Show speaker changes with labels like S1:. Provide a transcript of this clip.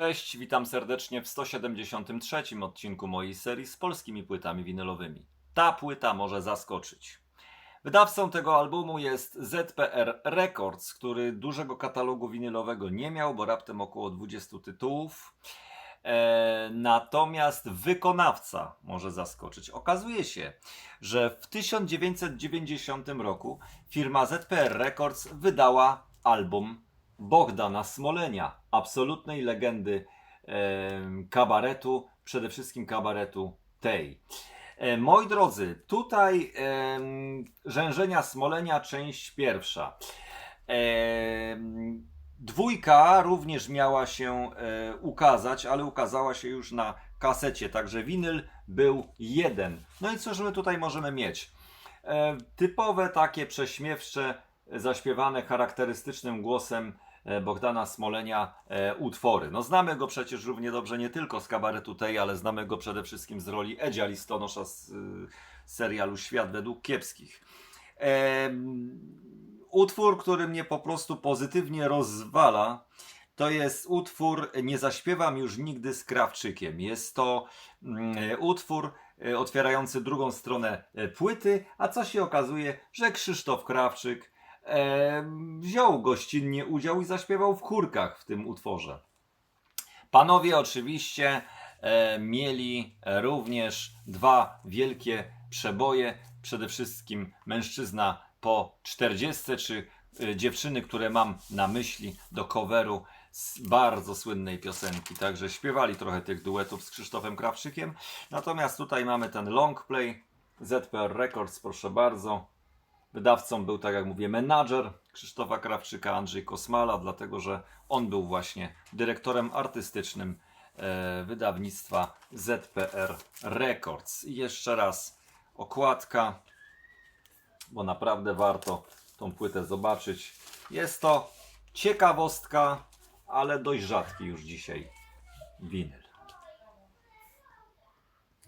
S1: Cześć, witam serdecznie w 173 odcinku mojej serii z polskimi płytami winylowymi. Ta płyta może zaskoczyć. Wydawcą tego albumu jest ZPR Records, który dużego katalogu winylowego nie miał, bo raptem około 20 tytułów. E, natomiast wykonawca może zaskoczyć. Okazuje się, że w 1990 roku firma ZPR Records wydała album Bogdana Smolenia, absolutnej legendy kabaretu, przede wszystkim kabaretu tej. E, moi drodzy, tutaj Rzężenia Smolenia, część pierwsza. Dwójka również miała się e, ukazać, ale ukazała się już na kasecie, także winyl był jeden. No i cóż my tutaj możemy mieć? E, typowe takie prześmiewcze, zaśpiewane charakterystycznym głosem e, Bogdana Smolenia e, utwory. No znamy go przecież równie dobrze nie tylko z kabaretu tej, ale znamy go przede wszystkim z roli Edzia Listonosza z y, serialu Świat według kiepskich. Utwór, który mnie po prostu pozytywnie rozwala, to jest utwór Nie zaśpiewam już nigdy z Krawczykiem. Jest to mm, utwór e, otwierający drugą stronę e, płyty, a co się okazuje, że Krzysztof Krawczyk e, wziął gościnnie udział i zaśpiewał w chórkach w tym utworze. Panowie oczywiście e, mieli również dwa wielkie przeboje. Przede wszystkim mężczyzna po 40, czy e, dziewczyny, które mam na myśli do coveru z bardzo słynnej piosenki. Także śpiewali trochę tych duetów z Krzysztofem Krawczykiem. Natomiast tutaj mamy ten long play ZPR Records, proszę bardzo. Wydawcą był, tak jak mówię, menadżer Krzysztofa Krawczyka, Andrzej Kosmala, dlatego że on był właśnie dyrektorem artystycznym e, wydawnictwa ZPR Records. I jeszcze raz okładka, bo naprawdę warto tą płytę zobaczyć. Jest to ciekawostka, ale dość rzadki już dzisiaj winyl.